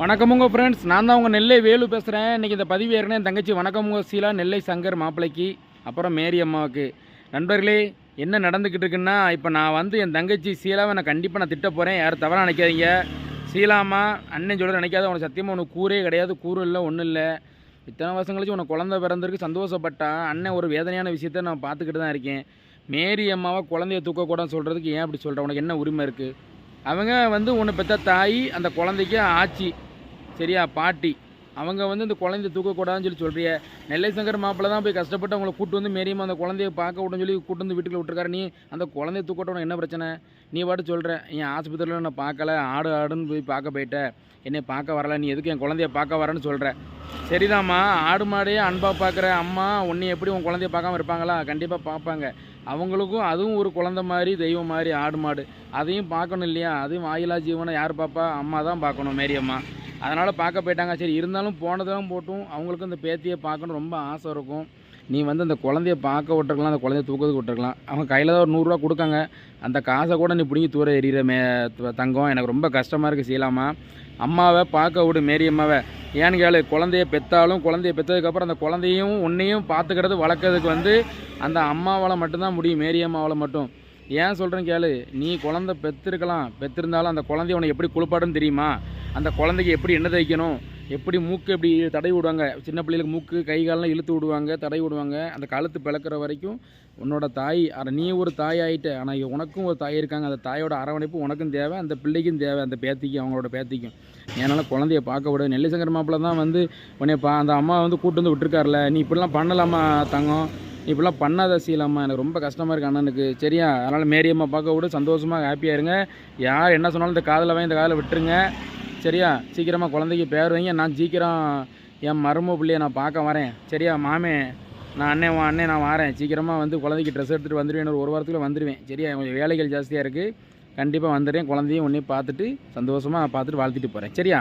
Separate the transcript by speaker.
Speaker 1: வணக்கம் உங்கள் ஃப்ரெண்ட்ஸ் நான் தான் உங்கள் நெல்லை வேலு பேசுகிறேன் இன்றைக்கி இந்த பதிவு ஏறினேன் என் தங்கச்சி வணக்கம் உங்கள் சீலா நெல்லை சங்கர் மாப்பிள்ளைக்கு அப்புறம் மேரி அம்மாவுக்கு. நண்பர்களே என்ன நடந்துக்கிட்டு இருக்குன்னா இப்போ நான் வந்து என் தங்கச்சி சீலாவை நான் கண்டிப்பாக நான் திட்ட போகிறேன் யாரும் தவறாக நினைக்காதீங்க. சீலாமா அண்ணன் சொல்ல நினைக்காத. உனக்கு சத்தியமாக உனக்கு கூரே கிடையாது கூறு இல்லை ஒன்றும் இல்லை. இத்தனை வருஷம் கழிச்சு உனக்கு குழந்தை பிறந்திருக்கு சந்தோஷப்பட்டா. அண்ணன் ஒரு வேதனையான விஷயத்த நான் பார்த்துக்கிட்டு தான் இருக்கேன். மேரி அம்மாவை குழந்தைய தூக்கக்கூடாதுன்னு சொல்கிறதுக்கு ஏன் அப்படி சொல்கிறேன் உனக்கு என்ன உரிமை இருக்குது அவங்க வந்து உன்னை பெற்ற தாய் அந்த குழந்தைக்கு ஆட்சி. சரியா பாட்டி? அவங்க வந்து இந்த குழந்தைய தூக்கக்கூடாதுன்னு சொல்லி சொல்கிறிய நெல்லை சங்கர் மாப்பிள்ள தான் போய் கஷ்டப்பட்டு அவங்கள கூட்டு வந்து மேரியம்மா அந்த குழந்தைய பார்க்க விட்டுன்னு சொல்லி கூட்டு வந்து வீட்டுக்குள்ள விட்டுருக்காரு. நீ அந்த குழந்தைய தூக்கட்டும் என்ன பிரச்சனை? நீ பாட்டு சொல்கிற என் ஆஸ்பத்திரியில் நான் பார்க்கல. ஆடு ஆடுன்னு போய் பார்க்க போயிட்ட. என்னை பார்க்க வரல. நீ எதுக்கு என் குழந்தைய பார்க்க வரேன்னு சொல்கிற சரிதாம்மா. ஆடு மாடையே அன்பாக பார்க்குற அம்மா உன்னை எப்படி உன் குழந்தைய பார்க்காம இருப்பாங்களா? கண்டிப்பாக பார்ப்பாங்க. அவங்களுக்கும் அதுவும் ஒரு குழந்தை மாதிரி தெய்வம் மாதிரி ஆடு மாடு. அதையும் பார்க்கணும் இல்லையா? அதையும் வாயிலா ஜீவனை யார் பார்ப்பா? அம்மா தான் பார்க்கணும் மேரியம்மா. அதனால் பார்க்க போயிட்டாங்க. சரி இருந்தாலும் போனதெல்லாம் போட்டும். அவங்களுக்கும் இந்த பேத்தியை பார்க்கணும் ரொம்ப ஆசை இருக்கும். நீ வந்து அந்த குழந்தைய பார்க்க விட்டுருக்கலாம் அந்த குழந்தைய தூக்கிறதுக்கு விட்டுருக்கலாம். அவங்க கையில் தான் ஒரு நூறுரூவா கொடுக்காங்க. அந்த காசை கூட நீ பிடிங்கி தூர எறிகிற மே தங்கம். எனக்கு ரொம்ப கஷ்டமாக இருக்குது சீலாமா. அம்மாவை பார்க்க விடு மேரி அம்மாவை. ஏன்னு கேளு குழந்தைய பெற்றாலும் குழந்தைய பெற்றதுக்கப்புறம் அந்த குழந்தையும் உன்னையும் பார்த்துக்கிறது வளர்க்கறதுக்கு வந்து அந்த அம்மாவால் மட்டும்தான் முடியும் மேரி அம்மாவால் மட்டும். ஏன் சொல்கிறேன் கேளு நீ குழந்தை பெற்றிருக்கலாம் பெற்றிருந்தாலும் அந்த குழந்தைய உனக்கு எப்படி குளிப்பாடுன்னு தெரியுமா? அந்த குழந்தைக்கு எப்படி என்ன தைக்கணும் எப்படி மூக்கு எப்படி தடை விடுவாங்க? சின்ன பிள்ளைகளுக்கு மூக்கு கை காலெல்லாம் இழுத்து விடுவாங்க தடை விடுவாங்க. அந்த கழுத்து பிளக்கிற வரைக்கும் உன்னோட தாய் நீ ஒரு தாய் ஆகிட்ட ஆனால் உனக்கும் ஒரு தாய் இருக்காங்க. அந்த தாயோட அரவணைப்பு உனக்கும் தேவை அந்த பிள்ளைக்கும் தேவை அந்த பேத்திக்கும் அவங்களோட பேத்திக்கும். ஏன்னால் குழந்தைய பார்க்க விட நெல்லிசங்கர் மாப்பிள்ள தான் வந்து உன்னை பா அந்த அம்மா வந்து கூட்டு வந்து விட்டுருக்காருல. நீ இப்படிலாம் பண்ணலாமா தங்கம்? நீ இப்படிலாம் பண்ணாத சீலாம்மா. எனக்கு ரொம்ப கஷ்டமாக இருக்குது அண்ணனுக்கு. சரியா? அதனால் மேரியம்மா பார்க்க விட சந்தோஷமாக ஹாப்பியாக இருங்க. யார் என்ன சொன்னாலும் இந்த காதில் வாங்கி இந்த காதில் விட்டுருங்க. சரியா? சீக்கிரமாக குழந்தைக்கு பேர் வைங்க. நான் சீக்கிரம் என் மரும பிள்ளைய நான் பார்க்க வரேன். சரியா மாமே? நான் அண்ணன் வா அண்ணன் நான் வரேன். சீக்கிரமாக வந்து குழந்தைக்கு ட்ரெஸ் எடுத்துகிட்டு வந்துடுவேன் ஒரு வாரத்துக்குள்ள வந்துடுவேன் சரியா? கொஞ்சம் வேலைகள் ஜாஸ்தியாக இருக்குது கண்டிப்பாக வந்துடுறேன். குழந்தையும் உன்னையும் பார்த்துட்டு சந்தோஷமாக பார்த்துட்டு வாழ்த்திட்டு போகிறேன் சரியா?